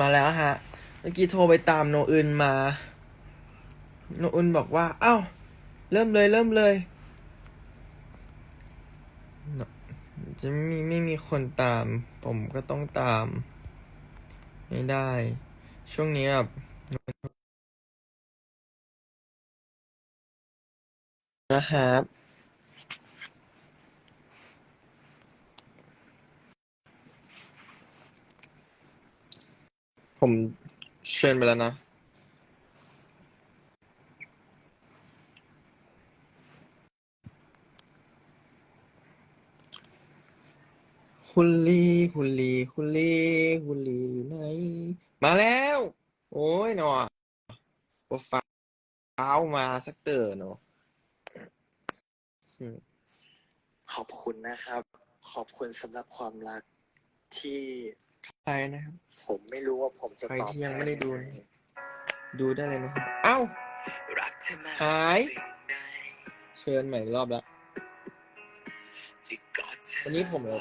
มาแล้วฮะ เมื่อกี้โทรไปตามโนอึนมา โนอึนบอกว่า เอ้า เริ่มเลยเริ่มเลย จะไม่มีไม่มีคนตาม ผมก็ต้องตาม ไม่ได้ ช่วงนี้แบบนะครับ ผมเชิญไปแล้วนะ คุณลี คุณลี คุณลี คุณลีอยู่ไหน มาแล้ว โอ้ยหนอโปรไฟล์มาสักเตอร์เนาะอืมขอบคุณนะครับ ขอบคุณสำหรับความรักที่ ใครนะครับ ผมไม่รู้ว่าผมจะใครตอบที่ยังแทนไม่ได้ดูงงดูได้เลยนะครับ เอ้ารักเธอมากหายสิ่งใดเชิญใหม่อีกรอบแล้วที่กอดเธอวันนี้ผมไว้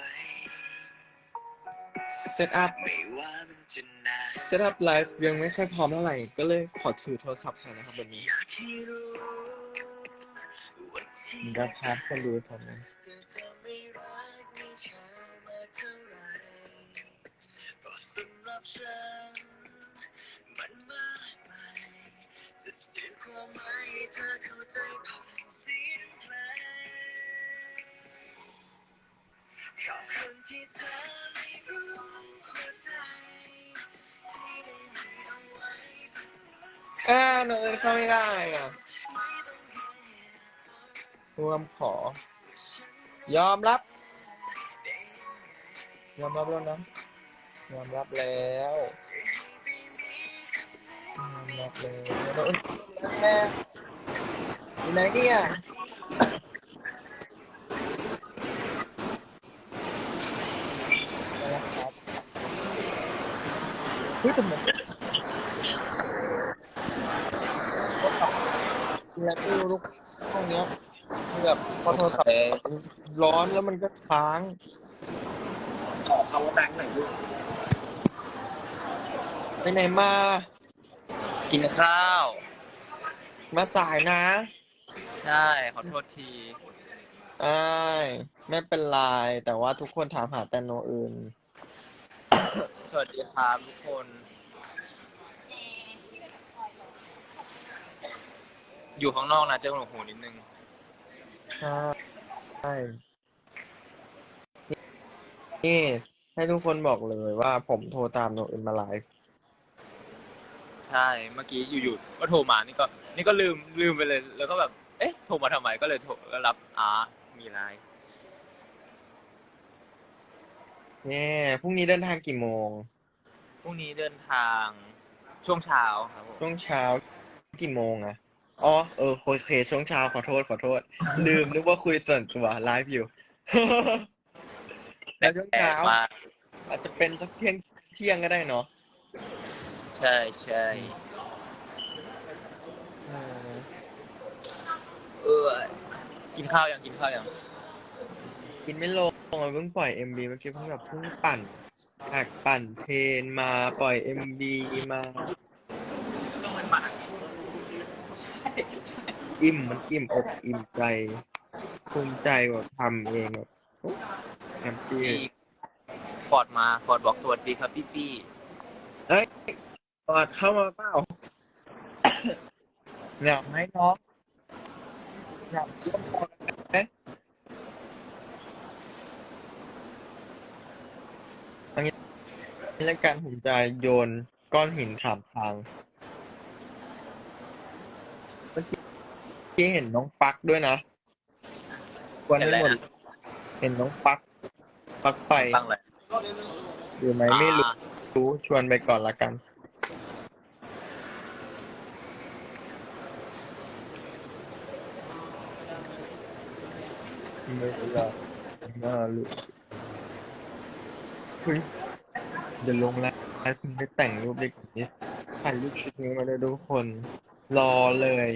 เซตอัพไม่ว่ามันจะนานเซตอัพไลฟ์ยังไม่ค่อยพร้อมเท่าไหร่ ก็เลยขอถือโทรศัพท์แทนนะครับวันนี้อยากให้รู้ว่าที่ผมจะพาคนดูผมนะ ฉัน มันมากไปจะเสียความหมายเธอเข้าใจผ่านเสียงเพลงขอบคุณที่เธอไม่รู้หัวใจที่ได้มีเอาไว้อ่าโนเอินเข้าไม่ได้อะไม่ต้องเหตุผลรวมขอ ยอมรับ ยอมรับแล้วนะ ยอมรับแล้วยอมรับแล้วโนเนแม่อยู่ไหนเนี่ยมาแล้วครับเฮ้ยแต่เหมือนแล้วก็ลูกห้องเนี้ยคือแบบพอโทรศัพท์ร้อนแล้วมันก็ค้าง เอาดังค์หน่อยลูกไป ไหนมา กินข้าว มาสายนะใช่ ขอโทษทีใช่ไม่เป็นไร แต่ว่าทุกคนถามหาแต่โนอื่น สวัสดีครับทุกคน อยู่ข้างนอกนะเจ้าหนูหูนิดนึง ใช่ใช่นี่ ให้ทุกคนบอกเลยว่าผมโทรตามโนอื่นมาไลฟ์ ใช่เมื่อกี้อยู่ๆก็โทรมานี่ก็นี่ก็ลืมลืมไปเลย แล้วก็แบบ เอ๊ะโทรมาทำไมก็เลยโทรก็รับอ่ามีไลน์เนี่ยพรุ่งนี้เดินทางกี่โมง พรุ่งนี้เดินทางช่วงเช้าครับผมช่วงเช้ากี่โมงอะอ๋อเออโอเคช่วงเช้าขอโทษขอโทษ ลืมนึกว่าคุยส่วนตัวไลฟ์อยู่ แล้วช่วงแปลเช้ากมากอาจจะเป็นสักเที่ยงเที่ยงก็ได้เนาะ ใช่ใช่เออเออกินข้าวยังกินข้าวยังกินไม่ลงอะเพิ่งปล่อยเอ็มบีเมื่อกี้เพิ่งแบบเพิ่งปั่นจากปั่นเทรนมาปล่อยเอ็มบีมาต้องมันหมักอิ่มมันอิ่มอกอิ่มใจภูมิใจแบบทำเองแบบแฮปปี้ที่ฟอร์ดมาฟอร์ดบอกสวัสดีครับพี่พี่กอ ดเข้ามาเปล่าเหงาไหมน้องเหงาร่วมกันไหมอันนี้รายการผมจะโยนก้อนหินถามทาง เมื่อกี้เห็นน้องปักด้วยนะกวนไม่หมดเห็นน้องปัก ปักไฟตั้งเลยอยู่ไหมไม่รู้อ่ารู้ชวนไปก่อนละกัน มาลุเดี๋ยวลงแล้วคุณไปแต่งรูปเด็กนี้ถ่ายรูปชุดนี้มาเลยทุกคน รอเลย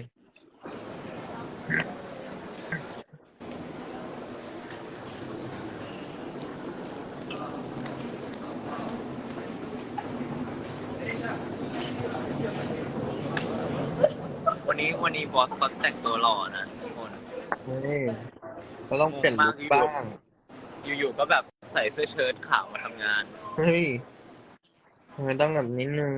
วันนี้วันนี้บอสเขาแต่งตัวหล่อนะทุกคน เฮ้ ก็ต้องเปลี่ยนลุคบ้าง อยู่ๆก็แบบใส่เสื้อเชิ้ตขาวมาทำงาน เฮ้ยทำไมต้องแบบนิดนึง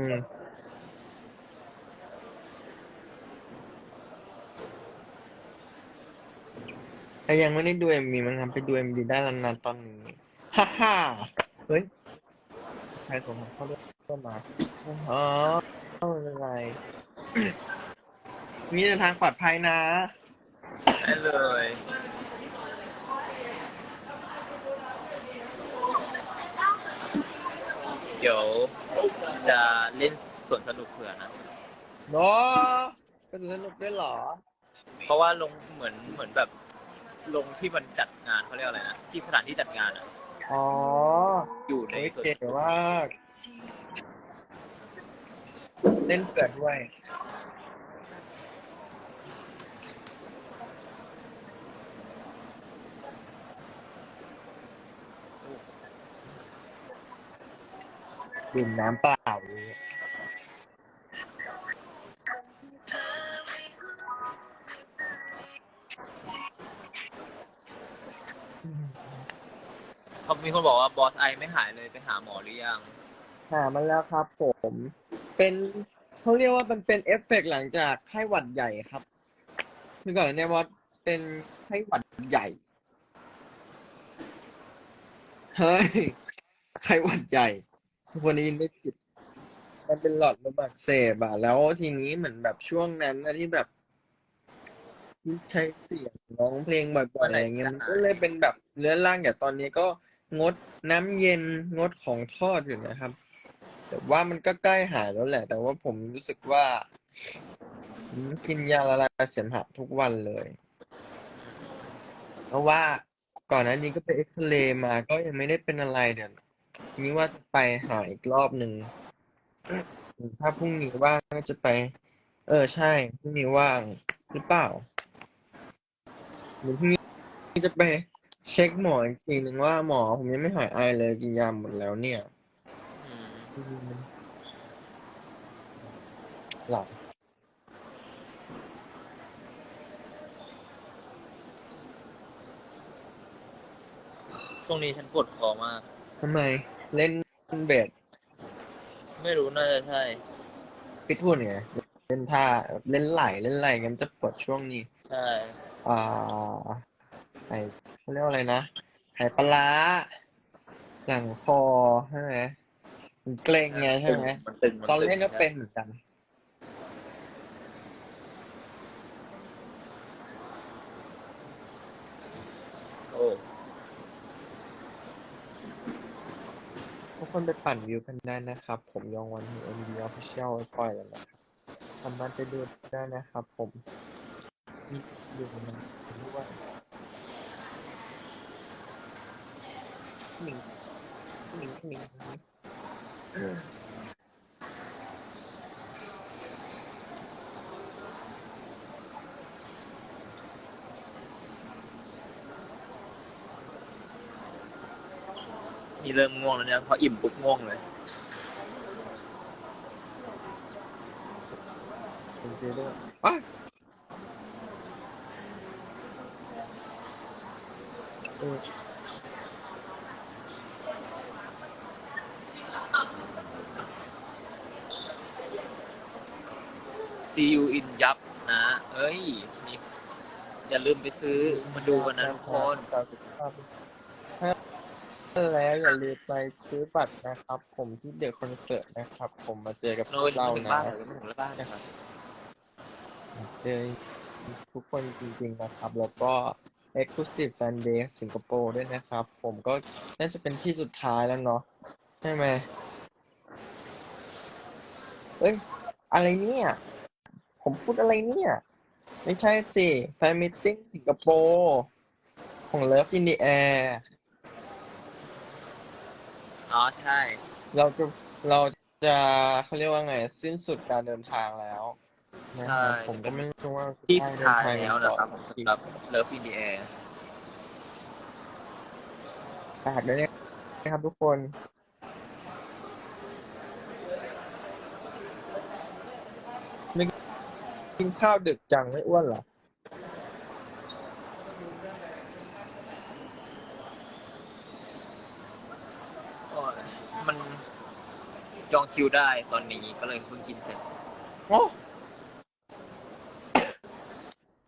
ถ้ายังไม่ได้ดูเอ็มวีมันทำไปดูเอ็มวีได้แล้วนะตอนนี้ ฮ่าฮ่าเฮ้ย ใครส่งเข้าด้วยเข้ามา อ๋อไม่เป็นไร นี่เดินทางปลอดภัยนะ ได้เลย เดี๋ยวจะเล่นสวนสนุกเผื่อนะ เนาะเป็นสนุกด้วยเหรอ เพราะว่าลงเหมือนเหมือนแบบลงที่มันจัดงานเขาเรียกอะไรนะ ที่สถานที่จัดงานอะอ๋ออยู่ในเฮ้ยสวนเก๋มากเล่นเกิดด้วย ดื่มน้ำเปล่าเลยเขามีคนบอกว่าบอสไอไม่หายเลยไปหาหมอหรือยัง หามาแล้วครับผม เป็นเขาเรียกว่ามันเป็นเอฟเฟกต์หลังจากไข้หวัดใหญ่ครับคือก่อนหน้านี้ว่าเป็นไข้หวัดใหญ่ เฮ้ย ไข้หวัดใหญ่ ทุกคนได้ยินไม่ผิด มันเป็นหลอดลมอักเสบอะแล้วทีนี้เหมือนแบบช่วงนั้นนะที่แบบใช้เสียงร้องเพลงบ่อยๆอะไรอย่างเงี้ยมันก็เลยเป็นแบบเรื้อรังอย่างตอนนี้ก็งดน้ำเย็นงดของทอดอยู่นะครับ แต่ว่ามันก็ใกล้หายแล้วแหละ แต่ว่าผมรู้สึกว่ากินยาละลายเสมหะทุกวันเลย เพราะว่าก่อนหน้านี้ก็ไปเอ็กซเรย์มาก็ยังไม่ได้เป็นอะไรเดี๋ยว นี้ว่าจะไปหาอีกรอบหนึ่ง ถ้าพรุ่งนี้ว่างก็จะไป เออใช่พรุ่งนี้ว่างหรือเปล่าหรือพรุ่งนี้จะไปเช็คหมออีกทีหนึ่งว่าหมอผมยังไม่หายไอเลยกินยาหมดแล้วเนี่ยหลับช่วงนี้ฉันปวดคอมาก ทำไม เล่นเบสไม่รู้น่าจะใช่ฟิตหุ่นไงเล่นท่าเล่นไหลเล่นไหลงั้นจะปวดช่วงนี้ใช่อ่าไอเขาเรียกว่าอะไรนะไหปลาร้าหลังคอใช่ไหมมันเกร็งไงใช่ไหมมันตึงมัตอนตึงเล่นก็เป็นเหมือนกัน โอ้ ทุก คนไปปั่นวิวกันได้นะครับ ผมยองวันทีเอ็มดีออฟฟิเชียลปล่อยแล้วนะครับสามารถไปดูได้นะครับผมดูมันด้วยหมิงหมิงหมิง นี่เริ่มง่วงแล้วเนี่ยพออิ่มปุ๊บง่วงเลยเป็นเจด้วยอ้าวเออ See you in ยับนะ เอ้ยมีอย่าลืมไปซื้อมาดูกันนะทุกคนถ้า แล้วอย่าลืมไปซื้อบัตรนะครับ ผมที่เด็กคอนเสิร์ตนะครับ ผมมาเจอกับโน้ยเราถึงนะบ้านเหรอยังไม่ถึงบ้านนะครับเจอทุกคนจริงๆนะครับ แล้วก็ Exclusive Fan Day สิงคโปร์ด้วยนะครับ ผมก็น่าจะเป็นที่สุดท้ายแล้วเนาะใช่ไหมเอ้ย อะไรเนี่ย ผมพูดอะไรเนี่ย ไม่ใช่สิ แฟนมิทติ้งสิงคโปร์ของ Love in the Air อ๋อใช่ เราจะเราจะเขาเรียกว่าไง สิ้นสุดการเดินทางแล้วนะคใช่รับผมก็ไม่รู้ว่าที่สุดท้ายจะได้แล้วเดินะครับทางผมต่อสำหรับ Love in the Air ฝากด้วยนะครับทุกคนมีกินข้าวดึกจังไม่อ้วนเหรอโอ้ยมัน จองคิวได้ตอนนี้ก็เลยเพิ่งกินเสร็จโอ้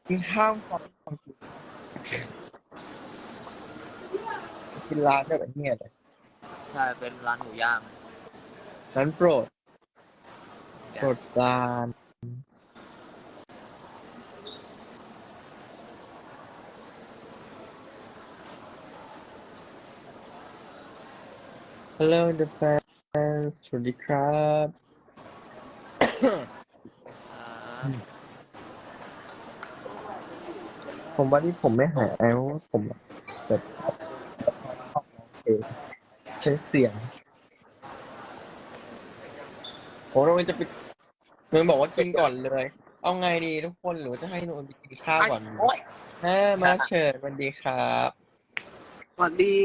กินข้าวก่อนกินร้านแบบเนี้ยเลยใช่เป็นร้านหมูย่างร้านโปรดโปรดปราน Hello the fans สวัสดีครับอ่าผมว่าที่ผมไม่หายเพราะว่าผมแบบชอบร้องเพลงใช้เสียงโอ้เราจะไปหนูบอกว่ากินก่อนเลย เอาไงดีทุกคนหรือว่าจะให้หนูไปกินข้าวก่อนโอ้ยฮะมาเชิญสวัสดีครับสวัสดี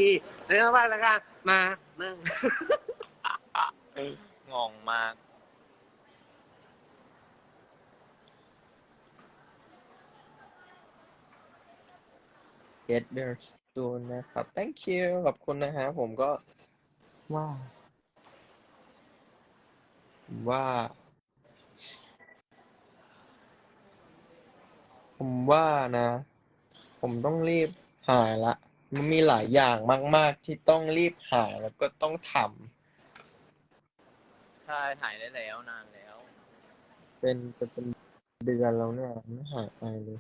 เรียกว่าแล้วกันมานึ่ง งงมากเ get there soon นะครับ thank you ขอบคุณนะฮะ ผมก็ว่า ว่า ผมว่านะ ผมต้องรีบหายละ มันมีหลายอย่างมาก ๆ ที่ต้องรีบหายแล้วก็ต้องทใช่ถ่ายได้แล้วนานแล้วำเป็นจะเป็นเดือนแล้วเนี่ยไม่หายไปเลย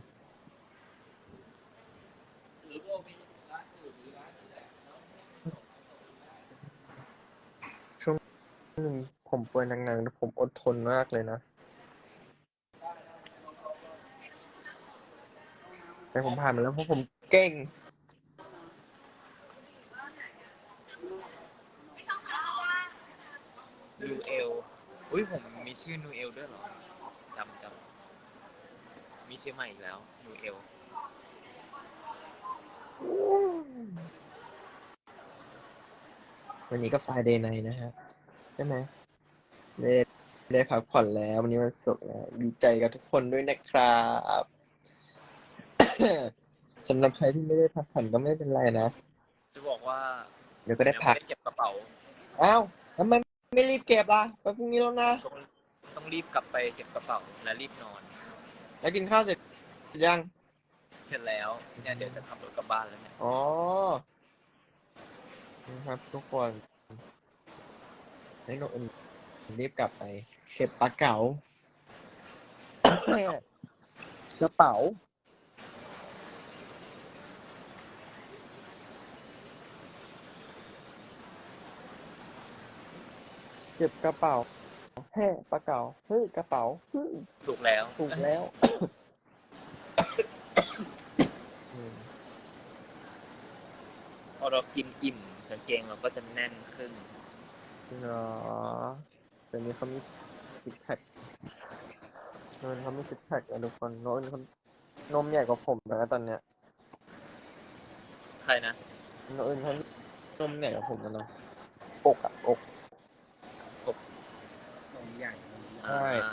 หนึ่งผมป่วยหนักๆแต่ผมอดทนมากเลยนะ แต่ผมผ่านมาแล้วเพราะผมเก่ง นูเอล อุ้ยผมมีชื่อนูเอลด้วยเหรอจำจำมีชื่อใหม่อีกแล้วนูเอลวันนี้ก็ Friday night นะฮะ ใช่ไหมได้ได้พักผ่อนแล้ว วันนี้วันศุกร์แล้วดีใจกับทุกคนด้วยนะครับสำหรับใครที่ไม่ได้พักผ่อนก็ไม่เป็นไรนะ จะบอกว่าเดี๋ยวก็ได้พักยังม่เก็บกระเป๋า อ้าวทำไม ไม่รีบเก็บล่ะไปพรุ่งนี้แล้วนะต้องต้องรีบกลับไปเก็บกระเป๋าและรีบนอน แล้วกินข้าวเสร็จยังเสร็จแล้วเนี่ยเดี๋ยวจะขับรถกลับบ้านแล้วเนี่ยอ๋อนะครับทุกคนให้น้องอุ่นรีบกลับไปเก็บปลาเก๋ากระเป๋า เก็บกระเป๋าแฮ่ปลาเก๋าเฮ้ยกระเป๋าเฮ้ยถูกแล้วถูกแล้วอืมพอเรากินอิ่มกางเกงเราก็จะแน่นขึ้นเหรอเดี๋ยวนี้เขามีซิกแพคโนนเขามีซิกแพคนะทุกคนโนนเขานมใหญ่กว่าผมนะตอนเนี้ยใครนะโนนเขานมใหญ่กว่าผมแล้วนะอกอะอก นมใหญ่ ใช่อ่า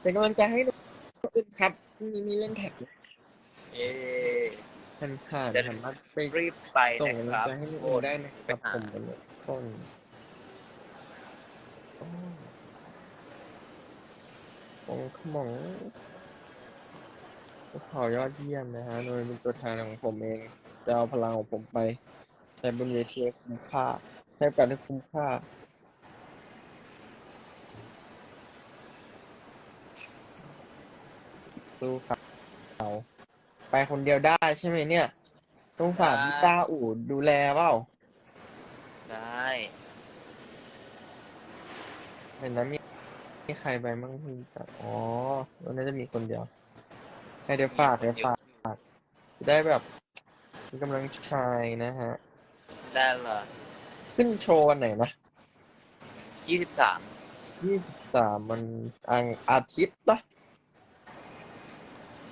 เป็นกำลังใจให้หนูอื่นครับพรุ่งนี้มีเล่นแท็กเอ๊ผ่านผ่านจะ สามารถไปรีบไปส่งนะกำคลังรับ ใจให้หนูโอ้ได้นะครับไปหาผมเป็นต้นโอ้มองขมองขอยอดเยี่ยมนะฮะโดยเป็นตัวแทนของผมเอง จะเอาพลังของผมไปใช้บนเวทีให้คุ้มค่า ใช้โอกาสให้คุ้มค่าสู้ครับเราไปคนเดียวได้ใช่ไหมเนี่ย ต้องฝากพี่ต้าอู่ดูแลเปล่าได้ เห็นนะมีมีใครไปมั่งพี่ต้าอ๋อวันนี้จะมีคนเดียวให้เดี๋ยวฝากเดี๋ยวฝากจะได้แบบมีกำลังใจนะฮะ ได้เหรอ ขึ้นโชว์วันไหนนะยี่สิบสามยี่สิบสามมันอังอาทิตย์ปะ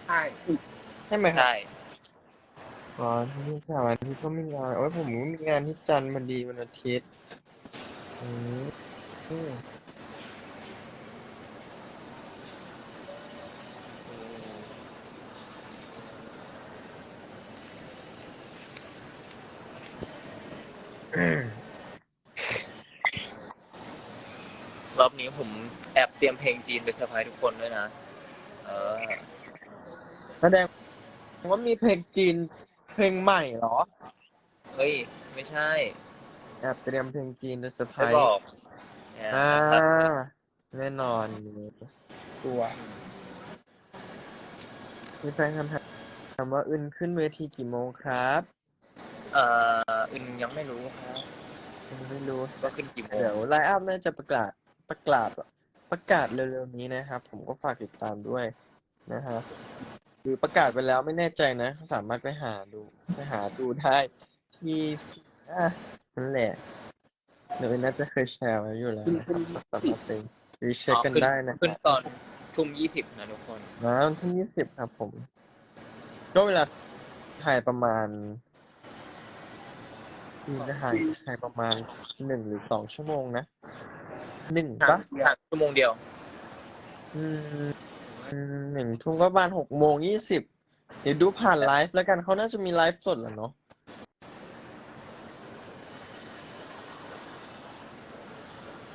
ใช่ใช่ไหมครับใช่อ๋อที่สามวันอาทิตย์ก็มีงานโอ้ยผมก็มีงานที่จันทร์พอดีวันอาทิตย์อืมอืมอืม รอบนี้ผมแอบเตรียมเพลงจีนไปเซอร์ไพรส์ทุกคนด้วยนะ เออ แสดงว่ามีเพลงจีน เพลงใหม่เหรอ เฮ้ย ไม่ใช่แอบเตรียมเพลงจีนจะเซอร์ไพรไม่ส์บอกเนี่ยอ่าแน่นอนตัวมีแฟนคำถามถามว่าอึนขึ้นเวทีกี่โมงครับเอ่ออึนยังไม่รู้ครับยังไม่รู้ ว่าขึ้นกี่โมง เดี๋ยวไลน์อัพน่าจะประกาศ ประกาศประกาศเร็วๆนี้นะครับ ผมก็ฝากติดตามด้วยนะฮะหรือประกาศไปแล้วไม่แน่ใจนะสามารถไปหาดูไปหาดูได้ที่อะนั่นแหละเดี๋ยวน่าจะเคยแชร์ไว้อยู่แล้วนะครับสามารถไปรีเช็คกันขึ้ได้นะคขึ้นรับตอนทุ่มยี่สิบนะทุกคนนะวันที่ยี่สิบครับ ผม ก็เวลาถ่ายประมาณมีจะถ่ายถ่ายประมาณหนึ่งหรือสองชั่วโมงนะ หนึ่งห่างปะห่างชั่วโมงเดียวอืมอืมหนึ่งทุ่มก็ประมาณหกโมงยี่สิบเดี๋ยวดูผ่านไลฟ์แล้วกันเขาน่าจะมีไลฟ์สดแหละเนาะ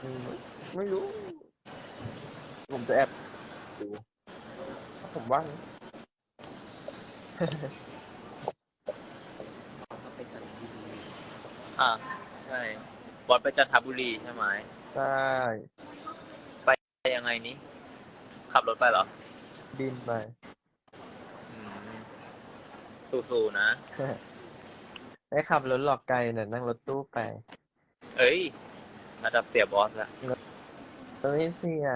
อืมไม่รู้ ผมจะแอบดูถ้าผมว่างอ่า ใช่บอสไปจันทบุรีใช่ไหมใช่ ไปยังไงนี้ ขับรถไปเหรอ บินไปอืมสู้ๆนะได้ขับรถหลอกไกลเนี่ยนั่งรถตู้ไปเอ้ยระดับเสียบอสละเฮ้ยเสี่ย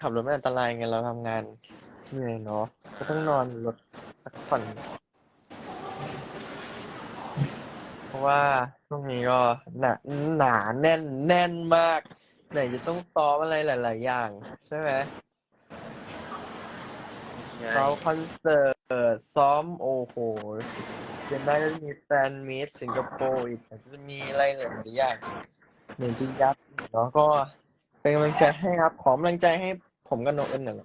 ขับรถไม่อันตรายไงเราทำงานเหนื่อยเนาะก็ต้องนอนรถพักผ่อนเพราะว่าช่วงนี้ก็หนาหนาแน่นแน่นมาก ไหนจะต้องซ้อมอะไรหลาย ๆ อย่าง ใช่ไหมใช่ซ้อมคอนเสิร์ตซ้อมโอ้โหเดือนหน้าก็จะมีแฟนมีตสิงคโปร์อีกแต่จะมีอะไรหลายๆอย่างเหมือนจะยัดเนาะก็เป็นกำลังใจให้ครับ ขอกำลังใจให้ผมกับน้องเอิญหน่อย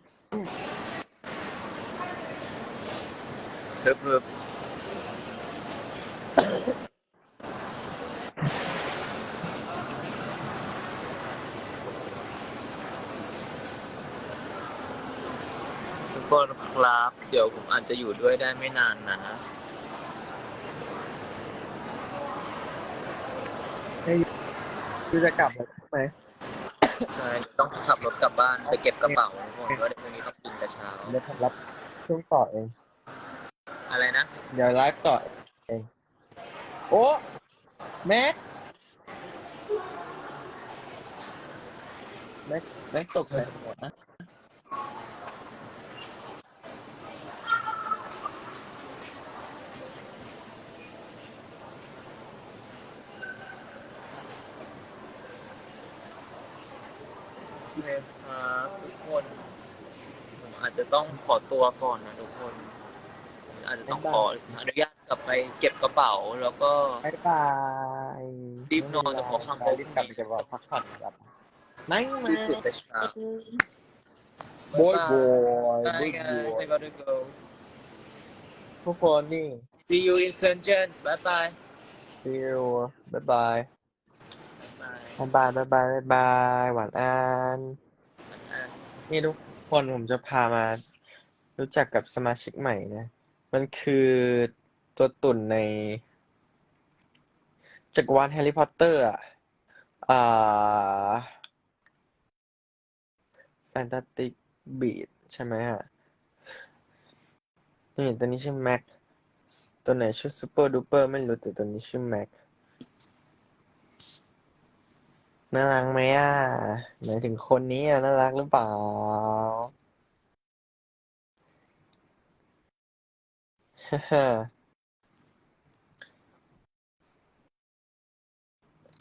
เพิ่มเพิ่มทุ กคนครับ เดี๋ยวผมอาจจะอยู่ด้วยได้ไม่นานนะคือจะกลับแล้วใช่ไหมใช่ต้องขับรถกลับบ้านไปเก็บกระเป๋าทุกคนแล้วเดี๋ยวพรุ่งนี้ต้องกินแต่เช้า เดี๋ยวผมรับช่วงต่อเอง อะไรนะ เดี๋ยวไลฟ์ต่อเอง โอ้แม็กแม็กแม็กตกใส่หัวนะ โอเคครับทุกคนผมอาจจะต้องขอตัวก่อนนะทุกคนผมอาจจะต้องขออนุญาตกลับไปเก็บกระเป๋าแล้วก็บายบายรีบนอนแต่หัวค่ำรีบกลับไปเก็บว่าพักผ่อนครับไม่มา ที่สุดแต่เช้า โบยโบย Bye โบย guys โบ I ย gotta go ทุกคนนี่ see you in Shenzhen bye bye ฟิวบายบาย bye บายบายบายบายบายหวานอันอะนี่ทุกคนผมจะพามา รู้จักกับสมาชิกใหม่นะ มันคือตัวตุ่นในจักรวาลแฮร์รี่พอตเตอร์อะอ่าแฟนตาติกบีดใช่ไหมอะนี่ตัวนี้ชื่อแม็ก ตัวไหนชื่อซูเปอร์ดูเปอร์ไม่รู้แต่ตัวนี้ชื่อแม็ก น่ารักไหมอะหมายถึงคนนี้อะน่ารักหรือเปล่า ฮ่า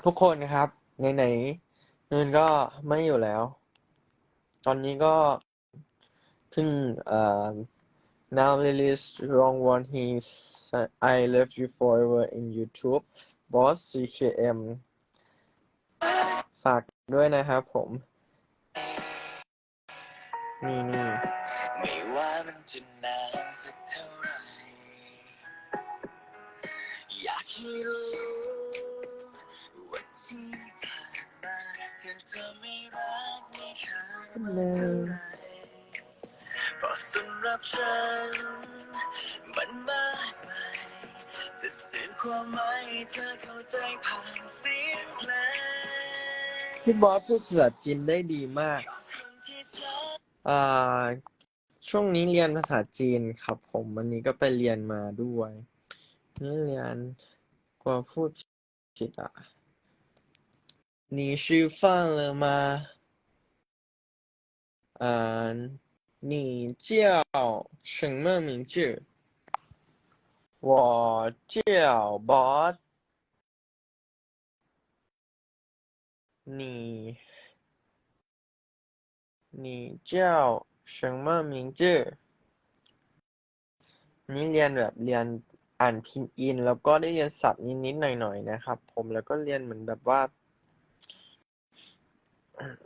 ทุกคนครับไหนๆนูนก็ไม่อยู่แล้ว ตอนนี้ก็เพิ่งเอ่อ now release wrong one he's I love you forever in YouTube boss CKM ฝากด้วยนะครับผม นี่นี่ไม่ว่ามันจะนานสักเท่าไหร่อยากให้รู้ว่าที่ผ่านมาเธอจะไม่รักไม่ค่ามันเท่าไหร่เพราะสำหรับฉันมันมากไปจะสื่อ ความหมายให้เธอเข้าใจผ่านเสียงเพลง พี่บอสพูดภาษาจีนได้ดีมาก คนที่เธอ อ่า ช่วงนี้เรียนภาษาจีนครับผมวันนี้ก็ไปเรียนมาด้วย นี่เรียนกลัวพูดผิดอ่ะ你吃饭了吗？嗯，你叫什么名字？ 我叫 boss。你你叫什么名字นี่เรียนแบบเรียนอ่านพินอิน แล้วก็ได้เรียนศัพท์นิดๆหน่อยๆนะครับ ผมแล้วก็เรียนเหมือนแบบว่า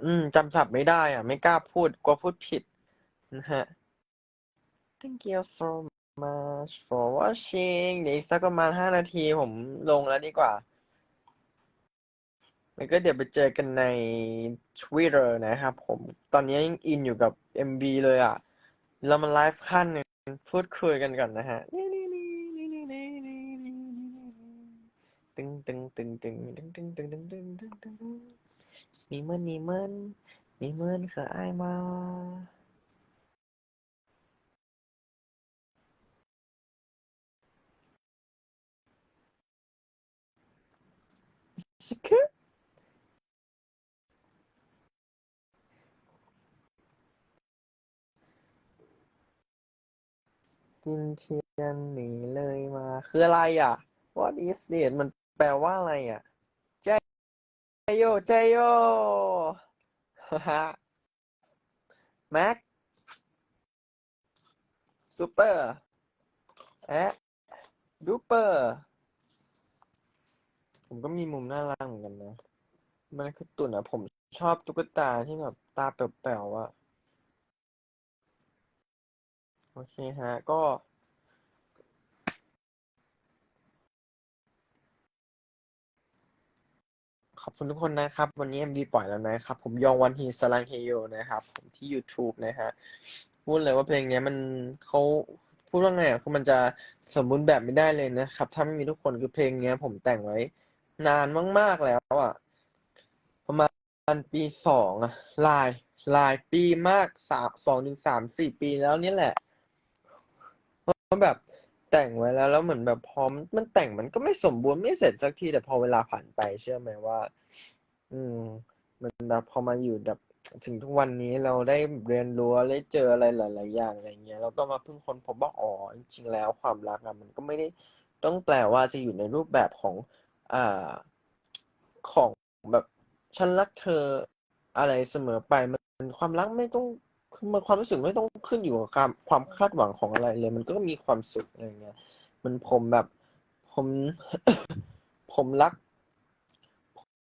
อืมจำศัพท์ไม่ได้อ่ะ ไม่กล้าพูดกลัวพูดผิดนะฮะ Thank you so much มา for watching เดี๋ยวอีกสักประมาณห้านาทีผมลงแล้วดีกว่า แล้วก็เดี๋ยวไปเจอกันใน Twitter นะครับผม ตอนนี้ยังอินอยู่กับ MV เลยอะ เรามาไลฟ์ขั้นหนึ่งพูดคุยกันก่อนนะฮะ ตึงตึงตึงตึงตึงตึงตึงตึงตึงตึงตึงนี่มันนี่มันนี่มันคือไอ้มา que จินเทียนหนีเลยมา คืออะไรอะ what is it มันแปลว่าอะไรอะใจโยใจโยฮ่าแม็กซูเปอร์แอะดูเปอร์ ผมก็มีมุมน่ารักเหมือนกันนะ มันคือตุ่นอะผมชอบตุ๊กตาที่แบบตาแป๋วๆอะโอเคฮะ ก็ขอบคุณทุกคนนะครับ วันนี้ MV ปล่อยแล้วนะครับ ผมยองวันฮีสลังเฮโยนะครับ ผมที่ YouTube นะฮะพูดเลยว่าเพลงเนี้ยมันเขาพูดว่าไงอะคือมันจะสมบูรณ์แบบไม่ได้เลยนะครับ ถ้าไม่มีทุกคนคือเพลงเนี้ยผมแต่งไว้ นานมาก ๆ แล้วอะ ประมาณปีสองอะหลายหลายปีมากสามสองถึงสามสี่ปีแล้วเนี่ยแหละเพราะแบบแต่งไว้แล้ว แล้วเหมือนแบบพร้อมมันแต่งมันก็ไม่สมบูรณ์ไม่เสร็จสักที แต่พอเวลาผ่านไปเชื่อไหมว่า อืม มันแบบพอมาอยู่แบบถึงทุกวันนี้เราได้เรียนรู้ได้เจออะไรหลาย ๆ อย่างอะไรเงี้ยเราก็มาเพิ่งคนพบว่าอ๋อจริง ๆ แล้วความรักอะมันก็ไม่ได้ต้องแปลว่าจะอยู่ในรูปแบบของ อ่า ของแบบฉันรักเธออะไรเสมอไปมันความรักไม่ต้องคือมันความรู้สึกไม่ต้องขึ้นอยู่กับความความคาดหวังของอะไรเลย มันก็มีความสุขอะไรเงี้ย มันผมแบบ ผม ผมรัก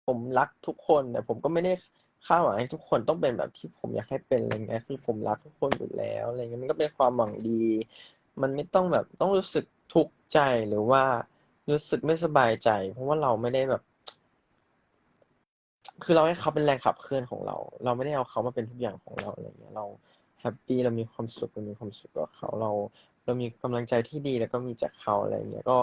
ผมรักทุกคนแต่ผมก็ไม่ได้คาดหวังให้ทุกคนต้องเป็นแบบที่ผมอยากให้เป็นอะไรเงี้ยคือผมรักทุกคนอยู่แล้วอะไรเงี้ยมันก็เป็นความหวังดี มันไม่ต้องแบบต้องรู้สึกทุกข์ใจหรือว่า รู้สึกไม่สบายใจ เพราะว่าเราไม่ได้แบบ คือเราให้เขาเป็นแรงขับเคลื่อนของเรา เราไม่ได้เอาเขามาเป็นทุกอย่างของเราอะไรเงี้ย เราแฮปปี้เรามีความสุขเรามีความสุขกับเขาเราเรามีกำลังใจที่ดีแล้วก็มีจากเขาอะไรเงี้ยก็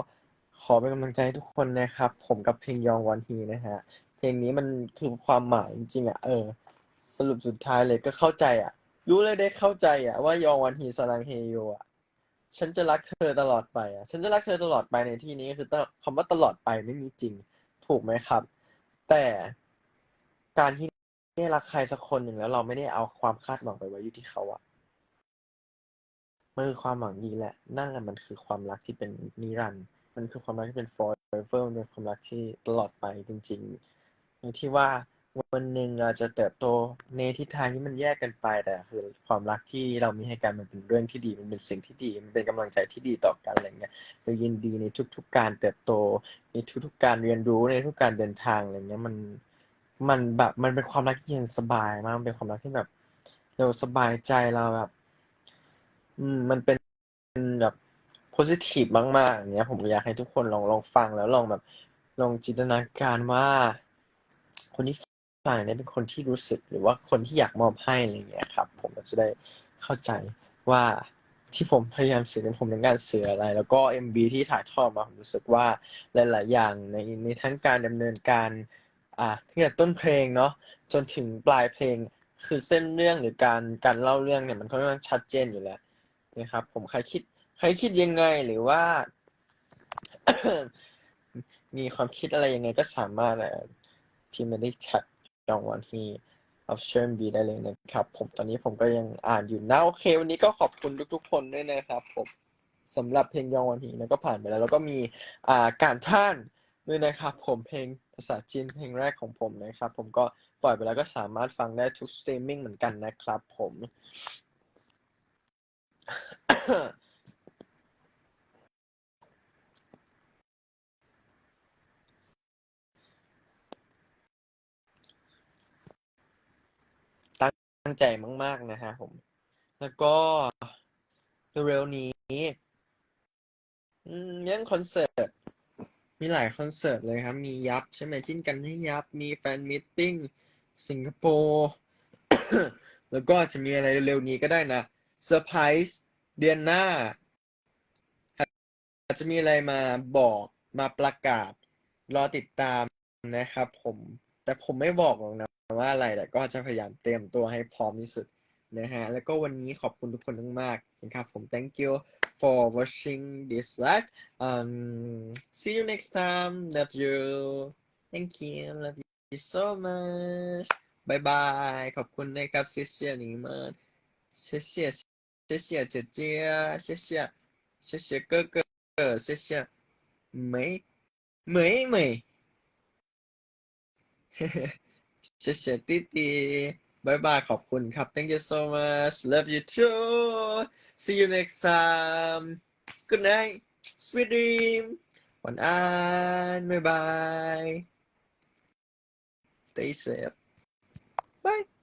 ขอเป็นกำลังใจให้ทุกคนนะครับ ผมกับเพลงยองวันทีนะฮะเพลงนี้มันคือความหมายจริงๆอะเออ สรุปสุดท้ายเลยก็เข้าใจอะ รู้เลยได้เข้าใจอะว่ายองวันฮีสลังเฮโยอะ ฉันจะรักเธอตลอดไปอะ ฉันจะรักเธอตลอดไปในที่นี้คือคำว่าตลอดไปไม่มีจริง ถูกไหมครับ แต่การที่ได้รักใครสักคนหนึ่งแล้วเราไม่ได้เอาความคาดหวังไปไว้อยู่ที่เขาอะมันคือความหวังดีแหละ นั่นแหละมันคือความรักที่เป็นนิรันดร์มันคือความรักที่เป็น forever มันเป็นความรักที่ตลอดไปจริงๆอย่างที่ว่า วันหนึ่งเราจะเติบโตในทิศทางที่มันแยกกันไปแต่คือความรักที่เรามีให้กันมันเป็นเรื่องที่ดีมันเป็นสิ่งที่ดีมันเป็นกำลังใจที่ดีต่อกันอะไรเงี้ยเรายินดีในทุก ๆ การเติบโตในทุกๆ การเรียนรู้ในทุกการเดินทางอะไรเงี้ยมันมันแบบมันเป็นความรักที่เย็นสบายมากมันเป็นความรักที่แบบ เราสบายใจเราแบบ อืมมันเป็นแบบ positive มากๆอย่างเงี้ย ผมอยากให้ทุกคนลองลองฟังแล้วลองแบบลองจินตนาการว่าคนที่ ฟังเนี่ยเป็นคนที่รู้สึกหรือว่าคนที่อยากมอบให้อะไรเงี้ยครับ ผมก็จะได้เข้าใจว่าที่ผมพยายามสื่อเนี่ยผมต้องการสื่ออะไร แล้วก็ MV ที่ถ่ายทอดมาผมรู้สึกว่าหลาย ๆ อย่างในในทั้งการดำเนินการ อ่าตั้งแต่ต้นเพลงเนาะจนถึงปลายเพลงคือเส้นเรื่องหรือการการเล่าเรื่องเนี่ยมันค่อนข้างชัดเจนอยู่แล้วนะครับ ผมใครคิดใครคิดยังไงหรือว่า มีความคิดอะไรยังไงก็สามารถที่ไม่ได้แท็ก จองวันที่เอาเชิญบีได้เลยนะครับ ผมตอนนี้ผมก็ยังอ่านอยู่นะโอเค วันนี้ก็ขอบคุณทุกๆ คนด้วยนะครับ ผมสำหรับเพลงยองวันทีนะก็ผ่านไปแล้ว แล้วก็มีอ่าการท่านด้วยนะครับ ผมเพลงภาษาจีนเพลงแรกของผมนะครับ ผมก็ปล่อยไปแล้วก็สามารถฟังได้ทุกสตรีมมิ่งเหมือนกันนะครับ ผม ตั้ งใจมาก ๆ นะฮะผม แล้วก็เร็วๆนี้อืมเรื่องคอนเสิร์ต มีหลายคอนเสิร์ตเลยครับ มียับใช่ไหมจิ้นกันให้ยับ มีแฟนมิทติ้งสิงคโปร์แล้วก็จะมีอะไรเร็วๆนี้ก็ได้นะเซอร์ไพรส์เดือนหน้า อาจจะมีอะไรมาบอกมาประกาศ รอติดตามนะครับผม แต่ผมไม่บอกหรอกนะ ว่าอะไรแต่ก็จะพยายามเตรียมตัวให้พร้อมที่สุดนะฮะแล้วก็วันนี้ขอบคุณทุกคนมากๆนะครับผม thank you for watching this live um see you next time love you thank you love you so much bye bye ขอบคุณนะครับเชียเสีนิ่มากเสียเชียเสียเสียเจียเจียเชียเสียเสียเสีเกอเกอเชียเสียไม่ไม่ไม่ เชเชติตีบายบายขอบคุณครับ thank you so much love you too see you next time good night sweet dream วันอานบายบาย stay safe bye